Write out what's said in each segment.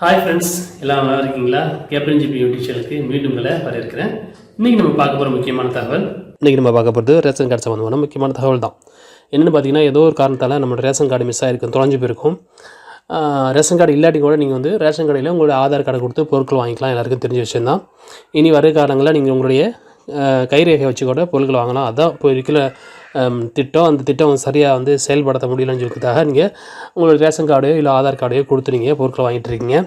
Hi friends எல்லாம் நல்லா இருக்கீங்களா? கேப்டன் ஜிபி யூடியூப் சேனலுக்கு மீண்டும் உங்களை வரவேற்கிறேன். இன்றைக்கி நம்ம பார்க்க போகிற முக்கியமான தகவல். இன்றைக்கி நம்ம பார்க்க போகிறது ரேஷன் கார்டு சம்மந்தமான முக்கியமான தகவல் தான். என்னென்னு பார்த்தீங்கன்னா ஏதோ ஒரு காரணத்தால் நம்மளோட ரேஷன் கார்டு மிஸ் ஆகிருக்கும் தொலைஞ்சு போயிருக்கும். ரேஷன் கார்டு இல்லாட்டி கூட நீங்கள் வந்து ரேஷன் கடையில் உங்களோட ஆதார் கார்டை கொடுத்து பொருட்கள் வாங்கிக்கலாம். எல்லாருக்கும் தெரிஞ்ச விஷயம் தான். இனி வர காலங்களில் நீங்கள் உங்களுடைய கைரேகை வச்சு கூட பொருட்கள் வாங்கலாம். அதான் இப்போ இருக்கிற திட்டம் அந்த திட்டம் சரியாக வந்து செயல்படுத்த முடியலன்னு சொல்லிக்கிறதுக்காக நீங்கள் உங்களோட ரேஷன் கார்டையோ இல்லை ஆதார் கார்டையோ கொடுத்து நீங்கள் பொருட்கள் வாங்கிட்டு இருக்கீங்க.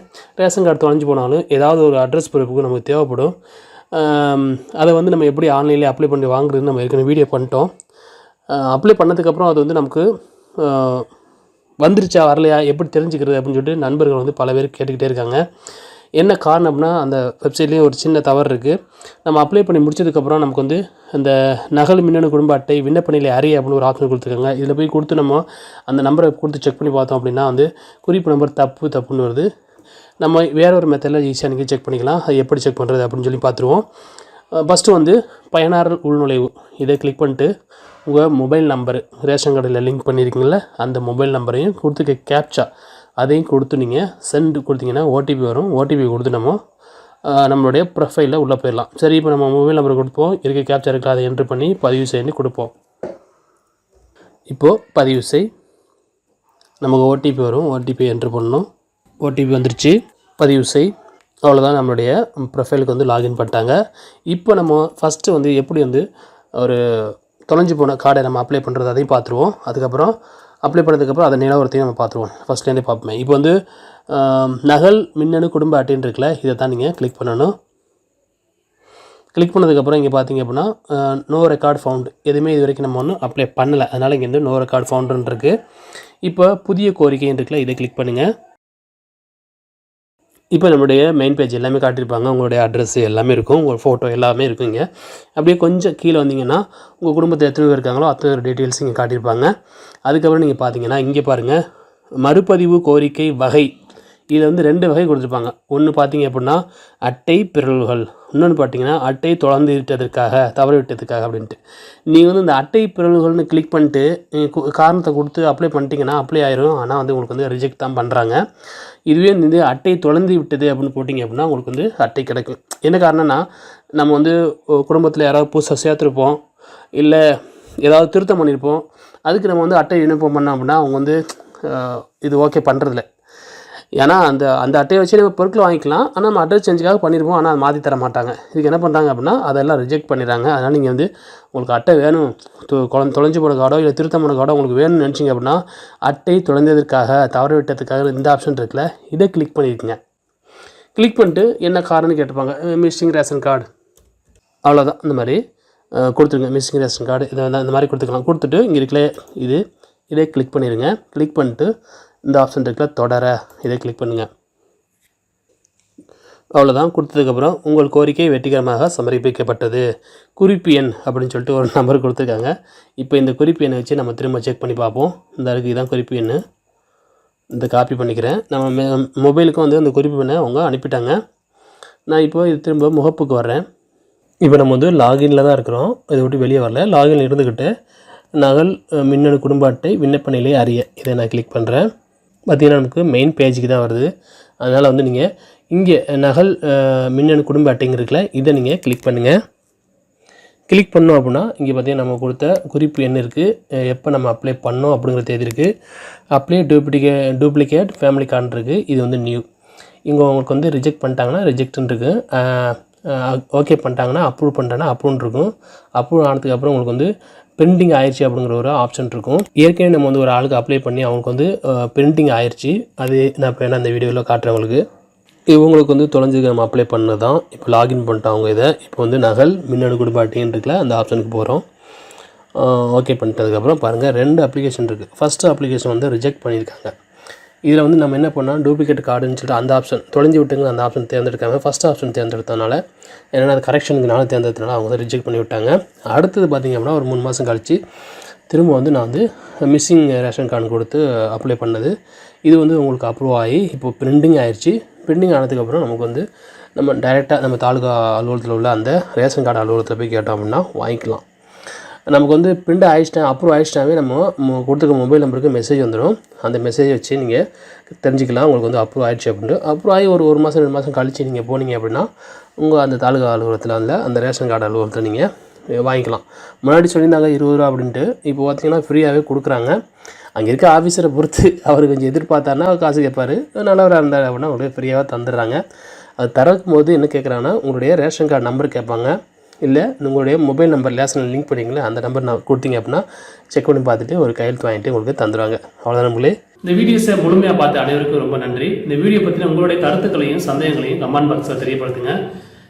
ரேஷன் கார்டு தொலைஞ்சு போனாலும் ஏதாவது ஒரு அட்ரஸ் ப்ரூஃபுக்கு நமக்கு தேவைப்படும். அதை வந்து நம்ம எப்படி ஆன்லைனில் அப்ளை பண்ணி வாங்குறதுன்னு நம்ம ஏற்கனவே வீடியோ பண்ணிட்டோம். அப்ளை பண்ணதுக்கப்புறம் அது வந்து நமக்கு வந்துருச்சா வரலையா எப்படி தெரிஞ்சுக்கிறது அப்படின்னு சொல்லிட்டு நண்பர்கள் வந்து பல பேர் கேட்டுக்கிட்டே இருக்காங்க. என்ன காரணம்னா அந்த வெப்சைட்லேயும் ஒரு சின்ன தவறு இருக்குது நம்ம அப்ளை பண்ணி முடிச்சதுக்கப்புறம் நமக்கு வந்து அந்த நகல் மின்னணு குடும்ப அட்டை விண்ணப்ப நிலை அறிய அப்படின்னு ஒரு ஆப்ஷன் கொடுத்துருக்காங்க. இதில் போய் கொடுத்து நம்ம அந்த நம்பரை கொடுத்து செக் பண்ணி பார்த்தோம் அப்படின்னா வந்து குறிப்பு நம்பர் தப்பு தப்புன்னு வருது. நம்ம வேற ஒரு மெத்தடில் ஈஸியாக நீங்கள் செக் பண்ணிக்கலாம். அது எப்படி செக் பண்ணுறது அப்படின்னு சொல்லி பார்த்துருவோம். ஃபஸ்ட்டு வந்து பயனாளர் உள்நுழைவு. இதை கிளிக் பண்ணிட்டு உங்கள் மொபைல் நம்பரு ரேஷன் கார்டில் லிங்க் பண்ணியிருக்கீங்கள அந்த மொபைல் நம்பரையும் கொடுத்துக்க கேப்ச்சா அதையும் கொடுத்து நீங்கள் சென்ட் கொடுத்தீங்கன்னா ஓடிபி வரும். ஓடிபி கொடுத்து நம்ம நம்மளுடைய ப்ரொஃபைலில் உள்ளே போயிடலாம். சரி இப்போ நம்ம மொபைல் நம்பர் கொடுப்போம். இருக்க கேப்சா இருக்கா அதை என்ட்ரு பண்ணி பதிவு செய்யணும் கொடுப்போம். இப்போது பதிவு செய். நமக்கு ஓடிபி வரும். ஓடிபி என்ட்ரு பண்ணணும். ஓடிபி வந்துருச்சு. பதிவு செய். அவ்வளோதான் நம்மளுடைய ப்ரொஃபைலுக்கு வந்து லாகின் பண்ணிட்டாங்க. இப்போ நம்ம ஃபஸ்ட்டு வந்து எப்படி வந்து ஒரு தொலைஞ்சு போன கார்டை நம்ம அப்ளை பண்ணுறது அதையும் பார்த்துருவோம். அதுக்கப்புறம் அப்ளை பண்ணதுக்கப்புறம் அதை நிலவரத்தையும் நம்ம பார்த்துருவோம். ஃபஸ்ட்லேருந்தே பார்ப்போமே. இப்போ வந்து நகல் மின்னணு குடும்ப அட்டைன்னு இருக்குல்ல இதை தான் நீங்கள் கிளிக் பண்ணணும். கிளிக் பண்ணதுக்கப்புறம் இங்கே பார்த்தீங்க அப்படின்னா நோ ரெக்கார்ட் ஃபவுண்ட் எதுவுமே இது வரைக்கும் நம்ம ஒன்றும் அப்ளை பண்ணலை. அதனால் இங்கே வந்து நோ ரெக்கார்ட் ஃபவுண்டுன்னு இருக்குது இப்போ புதிய கோரிக்கைன்னு இருக்குல்ல இதை கிளிக் பண்ணுங்கள் இப்போ நம்முடைய மெயின் பேஜ் எல்லாமே காட்டியிருப்பாங்க. உங்களுடைய அட்ரஸ் எல்லாமே இருக்கும். உங்கள் ஃபோட்டோ எல்லாமே இருக்குங்க. அப்படியே கொஞ்சம் கீழே வந்தீங்கன்னா உங்கள் குடும்பத்தில் எத்தனை பேர் இருக்காங்களோ அத்தனை பேர் டீட்டெயில்ஸ் இங்கே காட்டியிருப்பாங்க. அதுக்கப்புறம் நீங்கள் பார்த்தீங்கன்னா இங்கே பாருங்கள் மறுபதிவு கோரிக்கை வகை இதில் வந்து ரெண்டு வகை கொடுத்துருப்பாங்க. ஒன்று பார்த்தீங்க அப்படின்னா அட்டை பிறழ்வுகள். இன்னொன்று பார்த்தீங்கன்னா அட்டை தொடர்ந்து விட்டதற்காக தவறு விட்டதுக்காக அப்படின்ட்டு. நீங்கள் வந்து இந்த அட்டை பிறழ்வுகள்னு கிளிக் பண்ணிட்டு காரணத்தை கொடுத்து அப்ளை பண்ணிட்டீங்கன்னா அப்ளை ஆயிரும். ஆனால் வந்து உங்களுக்கு வந்து ரிஜெக்ட் தான் பண்ணுறாங்க இதுவே வந்து அட்டை தொலைந்து விட்டது அப்படின்னு போட்டிங்க அப்படின்னா உங்களுக்கு வந்து அட்டை கிடைக்கும். என்ன காரணம்னா நம்ம வந்து குடும்பத்தில் யாராவது புதுசாக சேர்த்துருப்போம். இல்லை ஏதாவது திருத்தம் பண்ணியிருப்போம் அதுக்கு நம்ம வந்து அட்டை விண்ணப்பம் பண்ணோம் அப்படின்னா அவங்க வந்து இது ஓகே பண்ணுறதில்ல ஏன்னா அந்த அந்த அட்டையை வச்சு நம்ம பொருட்கள் வாங்கிக்கலாம். ஆனால் நம்ம அட்ரஸ் சேஞ்சுக்காக பண்ணியிருப்போம் ஆனால் அதை மாற்றி தர மாட்டாங்க. இதுக்கு என்ன பண்ணுறாங்க அப்படின்னா அதெல்லாம் ரிஜெக்ட் பண்ணிடுறாங்க. அதனால் நீங்கள் வந்து உங்களுக்கு அட்டை வேணும். குழந்தை தொலைஞ்சு போன கார்டோ இல்லை திருத்தம் போன கார்டோ உங்களுக்கு வேணும்னு நினச்சிங்க அப்படின்னா அட்டை தொலைந்ததற்காக தவறு விட்டதுக்காக இந்த ஆப்ஷன் இருக்குல்ல இதை கிளிக் பண்ணியிருக்கீங்க கிளிக் பண்ணிட்டு என்ன காரணம்னு கேட்டுப்பாங்க மிஸ்ஸிங் ரேஷன் கார்டு அவ்வளோதான் இந்த மாதிரி கொடுத்துருங்க. மிஸ்ஸிங் ரேஷன் கார்டு இதை வந்து அந்த மாதிரி கொடுத்துக்கலாம். கொடுத்துட்டு இங்கே இருக்கல இது இதே கிளிக் பண்ணிடுங்க. கிளிக் பண்ணிட்டு இந்த ஆப்ஷன் இருக்குல்ல தொடர. இதை கிளிக் பண்ணுங்கள் அவ்வளோதான் கொடுத்ததுக்கப்புறம் உங்கள் கோரிக்கை வெற்றிகரமாக சமர்ப்பிக்கப்பட்டது. குறிப்பு எண் அப்படின்னு சொல்லிட்டு ஒரு நம்பர் கொடுத்துருக்காங்க. இப்போ இந்த குறிப்பு எண்ணை வச்சு நம்ம திரும்ப செக் பண்ணி பார்ப்போம். இந்த இருக்குது இதுதான் குறிப்பு எண் இந்த காப்பி பண்ணிக்கிறேன். நம்ம மொபைலுக்கும் வந்து அந்த குறிப்பு எண்ணை அவங்க அனுப்பிட்டாங்க. நான் இப்போ இது திரும்ப முகப்புக்கு வர்றேன். இப்போ நம்ம வந்து லாகின்ல தான் இருக்கிறோம். இதை விட்டு வெளியே வரல. லாகின் இருந்துக்கிட்டு நகல் மின்னணு குடும்ப அட்டை விண்ணப்ப நிலை அறிய. இதை நான் கிளிக் பண்ணுறேன் பார்த்திங்கன்னா நமக்கு மெயின் பேஜுக்கு தான் வருது. அதனால் வந்து நீங்கள் இங்கே நகல் மின்னணு குடும்ப அட்டைங்க இருக்குல்ல இதை நீங்கள் கிளிக் பண்ணுங்கள் கிளிக் பண்ணோம் அப்படின்னா இங்கே பார்த்தீங்கன்னா நம்ம கொடுத்த குறிப்பு என்ன இருக்குது எப்போ நம்ம அப்ளை பண்ணோம் அப்படிங்கிற தேதி இருக்குது apply duplica duplicate family card இருக்குது இது வந்து நியூ இங்கே உங்களுக்கு வந்து ரிஜெக்ட் பண்ணிட்டாங்கன்னா ரிஜெக்ட்னு இருக்குது ஓகே பண்ணிட்டாங்கன்னா அப்ரூவ் பண்ணிட்டாங்கன்னா அப்ரூவ்னு இருக்கும் அப்ரூவ் ஆனதுக்கப்புறம் உங்களுக்கு வந்து பெண்டிங் ஆயிடுச்சு அப்படிங்கிற ஒரு ஆப்ஷன் இருக்கும் ஏற்கனவே நம்ம வந்து ஒரு ஆளுக்கு அப்ளை பண்ணி அவங்களுக்கு வந்து பெண்டிங் ஆயிடுச்சு அது நான் இப்போ என்ன அந்த வீடியோவில் காட்டுறேன் உங்களுக்கு. இவங்களுக்கு வந்து தொலைஞ்சு நம்ம அப்ளை பண்ணது தான் இப்போ லாகின் பண்ணிட்டோம் அவங்க இதை. இப்போ வந்து நகல் மின்னணு குடும்பாட்டின்னு இருக்குல்ல அந்த ஆப்ஷனுக்கு போகிறோம் ஓகே பண்ணிட்டதுக்கப்புறம் பாருங்கள் ரெண்டு அப்ளிகேஷன் இருக்குது ஃபஸ்ட்டு அப்ளிகேஷன் வந்து ரிஜெக்ட் பண்ணியிருக்காங்க. இதில் வந்து நம்ம என்ன பண்ணால் டூப்ளிகேட் கார்டுன்னு சொல்லிட்டு அந்த ஆப்ஷன் தொலைஞ்சு விட்டுங்க அந்த ஆப்ஷன் தேர்ந்தெடுக்காம ஃபஸ்ட் ஆப்ஷன் தேர்ந்தெடுத்தனால என்னென்னா அது கரெக்ஷனுக்குனால தேர்ந்தெடுத்தனால அவங்க வந்து ரிஜெக்ட் பண்ணி விட்டாங்க. அடுத்தது பார்த்திங்க அப்படின்னா ஒரு மூணு மாதம் கழித்து திரும்ப வந்து நான் வந்து மிஸ்ஸிங் ரேஷன் கார்டு கொடுத்து அப்ளை பண்ணது. இது வந்து உங்களுக்கு அப்ரூவ் ஆகி இப்போ பிரிண்டிங் ஆயிடுச்சு பிரிண்டிங் ஆனதுக்கப்புறம் நமக்கு வந்து நம்ம டைரெக்டாக நம்ம தாலுகா அலுவலகத்தில் உள்ள அந்த ரேஷன் கார்டு அலுவலகத்தில் போய் கேட்டோம் அப்படின்னா வாங்கிக்கலாம். நமக்கு வந்து பிரிண்ட் ஆயிடுச்சிட்டா அப்ரூவ் ஆயிடுச்சிட்டாவே நம்ம கொடுத்துருக்க மொபைல் நம்பருக்கு மெசேஜ் வந்துடும் அந்த மெசேஜை வச்சு நீங்கள் தெரிஞ்சுக்கலாம் உங்களுக்கு வந்து அப்ரூவ் ஆயிடுச்சு அப்படின்ட்டு. அப்ரூவ் ஆகி ஒரு ஒரு மாதம் ரெண்டு மாதம் கழித்து நீங்கள் போனீங்க அப்படின்னா உங்கள் அந்த தாலுகா அலுவலகத்தில் அந்த அந்த ரேஷன் கார்டு அலுவலகத்தில் நீங்கள் வாங்கிக்கலாம். முன்னாடி சொல்லியிருந்தாங்க இருபது ரூபா அப்படின்ட்டு. இப்போ பார்த்தீங்கன்னா ஃப்ரீயாகவே கொடுக்குறாங்க. அங்கே இருக்க ஆஃபீஸரை பொறுத்து அவர் கொஞ்சம் எதிர்பார்த்தாருன்னா அவர் காசு கேட்பார். நல்லவராக இருந்தார் அப்படின்னா உங்களுக்கு ஃப்ரீயாக தந்துடுறாங்க. அது தரக்கும் போது என்ன கேட்குறாங்கன்னா உங்களுடைய ரேஷன் கார்டு நம்பர் கேட்பாங்க. இல்லை உங்களுடைய மொபைல் நம்பர் லேசனில் லிங்க் பண்ணிங்களே அந்த நம்பர் நான் கொடுத்தீங்க அப்படின்னா செக் பண்ணி பார்த்துட்டு ஒரு கையெழுத்து வாங்கிட்டு உங்களுக்கு தந்துடுவாங்க அவ்வளோதான் நம்மளே இந்த வீடியோஸை முழுமையாக பார்த்த அனைவருக்கும் ரொம்ப நன்றி. இந்த வீடியோ பற்றின உங்களுடைய கருத்துக்களையும் சந்தேகங்களையும் கமெண்ட் பாக்ஸில் தெரியப்படுத்துங்க.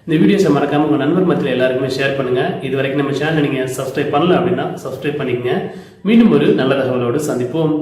இந்த வீடியோஸை மறக்காமல் உங்கள் நண்பர் மத்தியில் எல்லாருக்குமே ஷேர் பண்ணுங்கள் இது வரைக்கும் நம்ம சேனலை நீங்கள் சப்ஸ்கிரைப் பண்ணல அப்படின்னா சப்ஸ்கிரைப் பண்ணிக்கங்க. மீண்டும் ஒரு நல்ல தகவலோடு சந்திப்போம்.